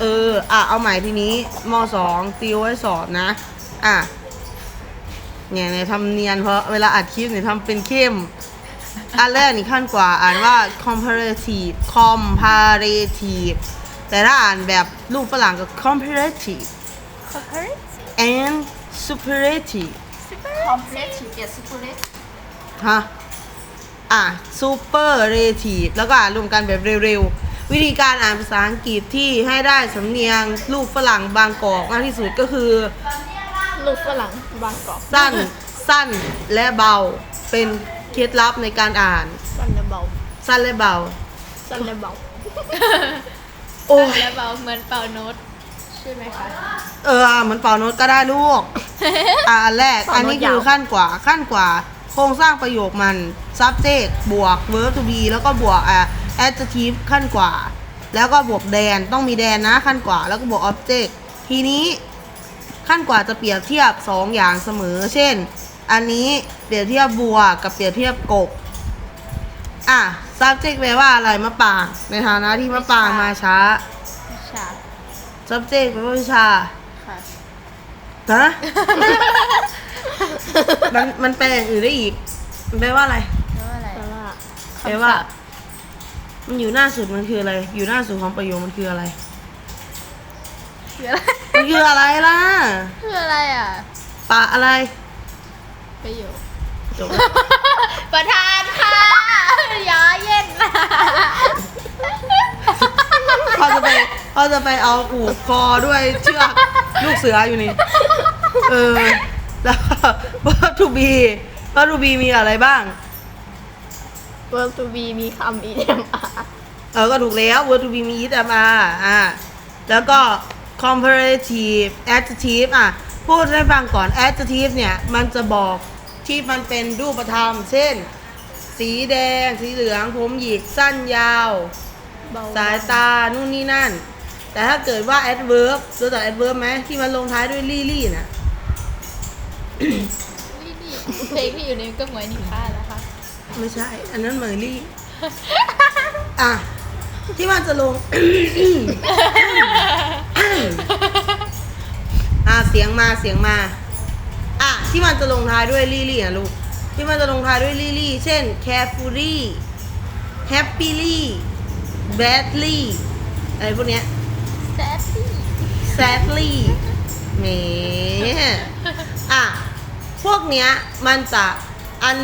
เออ อะ เอาใหม่ทีนี้มสองติวไว้สอบนะ อะ เนี่ยเนี่ยทำเนียนเพราะเวลาอัดคลิปเนี่ยทำเป็นเข้ม อันแรกนี่ขั้นกว่า อ่านว่า comparative comparative แต่ถ้าอ่านแบบรูปฝรั่งก็ comparative and superlative comparative เกียรติ superlative ฮะ อะ superlative แล้วก็อ่านรวมกันแบบเร็วๆ วิธีการอ่านภาษาอังกฤษที่ให้ได้สำเนียงลูกฝรั่งบางกอกมากที่สุดก็คือ ลูกฝรั่งบางกอกสั้น สั้นและเบา เป็นเคล็ดลับในการอ่าน สั้นและเบา สั้นและเบา สั้นและเบาโอ้ยแล้วเบาเหมือนเป่าโน้ตใช่ไหมคะเออเหมือนเป่าโน้ตก็ได้ลูกอะอันแรกเป่าโน้ตอันนี้คือาวขั้นกว่าขั้นกว่า โครงสร้างประโยคมัน subject บวก verb to be แล้วก็บวกอะ adjective ขั้นกว่า แล้วก็บวกแดนต้องมีแดนนะขั้นกว่า แล้วก็บวก object ทีนี้ขั้นกว่าจะเปรียบเทียบสองอย่างเสมอ เช่น อันนี้เปรียบเทียบบัวกับเปรียบเทียบกบ อะ subject แปลว่าอะไรมะปาง ในฐานะที่มะปางมาช้า วิชา subject แปลว่าวิชาค่ะ ฮะ มันมันแปลอย่างอื่นได้อีกมันแปลว่าอะไร แล้วอะไรแต่ว่าแปลว่า มันอยู่หน้าสุดมันคืออะไร อยู่หน้าสุดของประโยคมันคืออะไร คืออะไรมันคืออะไรล่ะ คืออะไรอะ ปะอะไร ประโยค จบ ประธานค่ะย้อเย็นนะเขาจะไปเขาจะไปเอาผูกคอด้วยเชือกลูกเสืออยู่นี่ เออ แล้ววัตถุบีวัตถุบีมีอะไรบ้าง เวิร์กทูบีมีคำ EMR เออก็ถูกแล้ว verb to be มี is am are อ่าแล้วก็ comparative adjective อะ พูดให้ฟังก่อน adjective เนี่ย มันจะบอกที่มันเป็นรูปธรรม เช่น สีแดง สีเหลือง ผมหยิก สั้นยาว เบาสายตา นู่นนี่นั่น แต่ถ้าเกิดว่า adverb รู้จัก adverb ไหมที่มันลงท้ายด้วยลี่ลี่น่ะ นี่นี่เพลงที่อยู่ในก็เหมือนนิค่าแล้วค่ะ ไม่ใช่ อันนั้นเหมยลี่ อะ ที่มันจะลง อะเสียงมาเสียงมา อะ ที่มันจะลงท้ายด้วยลี่ลี่อะลูก ที่มันจะลงท้ายด้วยลี่ลี่ เช่น carefully happily badly อะไรพวกเนี้ยแซดดี้ sadly แหมอะ พวกเนี้ยมันจะอัน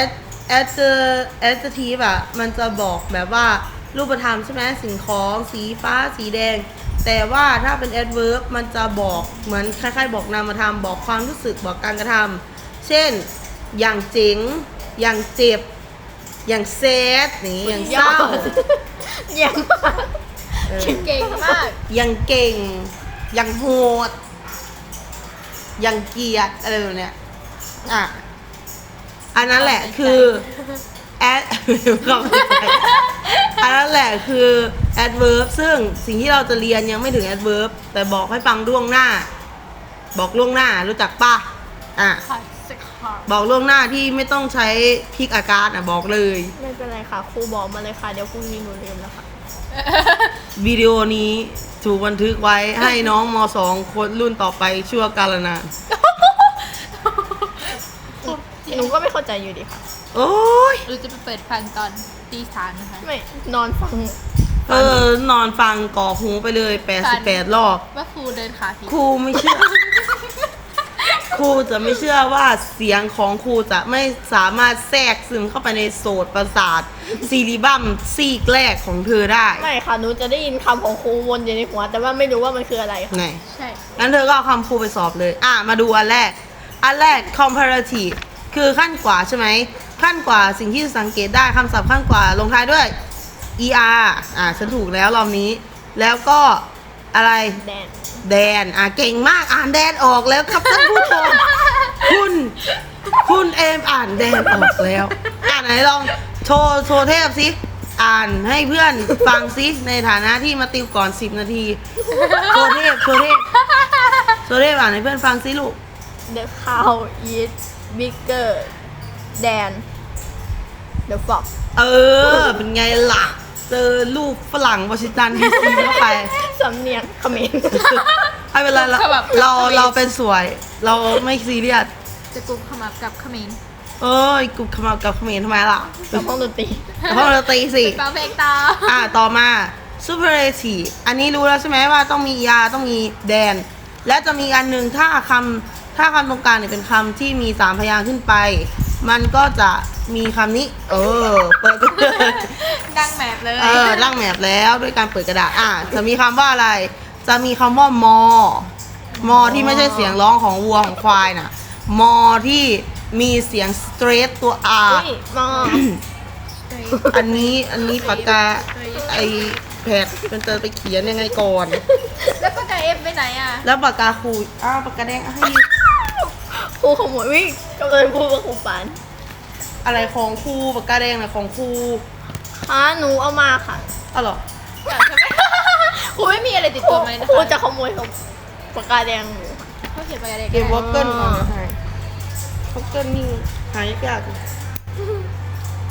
ad adjective adjective อะมันจะบอกแบบว่ารูปธรรมใช่ไหมสิ่งของ สีฟ้า สีแดง แต่ว่าถ้าเป็น adverb มันจะบอกเหมือนคล้ายๆ บอกนามธรรม บอกความรู้สึกบอกการกระทำเช่น อย่างเจ๋ง อย่างเจ็บ อย่างเซดนี่อย่างเศร้า เยี่ยมมากเออ เก่งมากยังเก่งยังโหดยังเกลียดอะไรแบบเนี้ยอะ อันนั้นแหละคือแอดอันนั้นแหละคือ adverb ซึ่งสิ่งที่เราจะเรียนยังไม่ถึง adverb แต่บอกให้ฟังล่วงหน้า บอกล่วงหน้ารู้จักปะอะค่ะสกอร์บอกล่วงหน้าที่ไม่ต้องใช้พลิกอาการอะบอกเลย ไม่เป็นไรค่ะครูบอกมาเลยค่ะ เดี๋ยวพรุ่งนี้หนูลืมแล้วค่ะ วิดีโอนี้ถูกบันทึกไว้ให้น้องมสองคนรุ่นต่อไปชั่วกาลนาน หนูก็ไม่เข้าใจอยู่ดีค่ะ โอ้ยเราจะไปเปิดฟังตอนตีสามนะคะ ไม่นอนฟังเออนอนฟังก่อหูไปเลย88รอบ ว่าครูเดินขาผิดครูไม่เชื่อ ครูจะไม่เชื่อว่าเสียงของครูจะไม่สามารถแทรกซึมเข้าไปในโสตประสาทซีริบัมซีกแรกของเธอได้ไม่ค่ะหนูจะได้ยินคำของครูวนอยู่ในหัว แต่ว่าไม่รู้ว่ามันคืออะไรค่ะไหนใช่ งั้นเธอก็เอาคำครูไปสอบเลย อะ มาดูอันแรก อันแรก comparative คือขั้นกว่าใช่ไหมขั้นกว่าสิ่งที่สังเกตได้คำศัพท์ขั้นกว่าลงท้ายด้วย er อะฉันถูกแล้วรอบนี้ แล้วก็อะไรแดนแดนอะเก่งมากอ่านแดนออกแล้วครับท่านผู้ชมคุณคุณเอมอ่านแดนออกแล้ว อ่านไหนลองโชว์โชว์เทพสิอ่านให้เพื่อนฟังสิในฐานะที่มาติวก่อน 10 นาทีโชว์เทพโชว์เทพโชว์เทพอ่านให้เพื่อนฟังสิลูก The cow is bigger than the fox เออ เป็นไงล่ะ เจอลูกฝรั่งวอชิงตันดีซีเข้าไปสำเนียงเขมร ไม่เป็นไรเราคือแบบ เราเราเป็นสวย เราไม่ซีเรียสจะกลุ่มขมับกับเขมรเอ้ยกูขมับกับเขมรทำไมล่ะกับห้องดนตรีแต่พอเราตีสิ เปาเพลงต่ออ่าต่อมา superlative อันนี้รู้แล้วใช่ไหมว่าต้องมียาต้องมีแดน และจะมีอันหนึ่งถ้าคำ ถ้าคำตรงกลางเนี่ยเป็นคำที่มีสามพยางค์ขึ้นไป มันก็จะมีคำนี้ เออ เปิดกันเลยดังแมปเลย เออร่างแมปแล้วด้วยการเปิดกระดาษ อะจะมีคำว่าอะไร จะมีคำว่ามอ มอที่ไม่ใช่เสียงร้องของวัวของควายน่ะ มอที่มีเสียงสเตรทตัว R อุ้ยมอ อันนี้อันนี้ปากกาไอแพดเป็นเตอไปเขียนยังไงก่อน แล้วปากกาเอฟไปไหนอะ แล้วปากกาครูอ้าวปากกาแดงให้ ครูขโมยวิ่งก็เลยพูดว่าครูปานอะไรของครูปากกาแดงนะของครูอ่าหนูเอามาค่ะอ้าวเหรออยากใช่ไหมครูไม่มีอะไรติดครูตัวไหมนะครูคะจะขโมยของปากกาแดงหนูเขาเขียนปากกาเด็กเกมวอลเกิลก่อนนะฮะวอลเกิลนี่หายยากๆ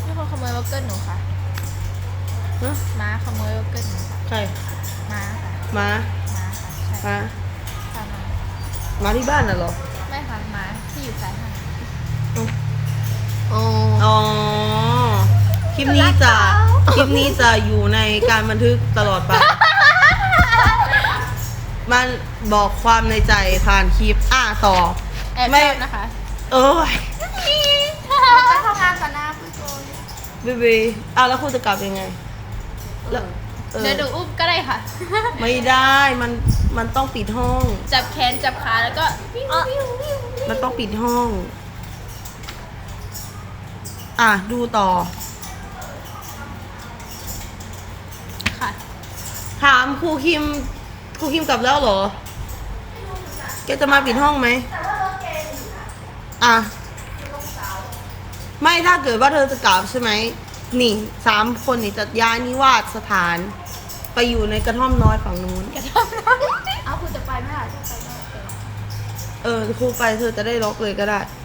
มีคนขโมยวอลเกิลหนูค่ะฮะม้าขโมยวอลเกิลหนูค่ะใครม้าค่ะมาม้าค่ะใช่มา ค่ะม้ามาที่บ้านน่ะเหรอ ไม่ค่ะม้าที่อยู่ซ้ายมืออ๋ออ๋อ คลิปนี้จะ คลิปนี้จะอยู่ในการบันทึกตลอดไป มันบอกความในใจผ่านคลิป อะต่อ แอบไม่ชอบนะคะเอ้ยไปทำงานก่อนนะพี่โกนเบบีอะแล้วคุณจะกลับยังไง แล้ว เออเดี๋ยวดูอุ้มก็ได้ค่ะ ไม่ได้มันมันต้องปิดห้อง จับแขนจับขาแล้วก็วิ่งวิ่งวิ่งมันต้องปิดห้อง อะดูต่อ ค่ะ ถามครูคิมครูคิมกลับแล้วเหรอ แกจะมาปิดห้องไหมอะ ไม่ถ้าเกิดว่าเธอจะกลับใช่ไหม นี่สามคนนี่จะย้ายนิวาสสถาน ไปอยู่ในกระท่อมน้อยฝั่งนู้น เอาคุณจะไปไหมล่ะจะไปไหม เออครูไปเธอจะได้ล็อกเลยก็ได้ไ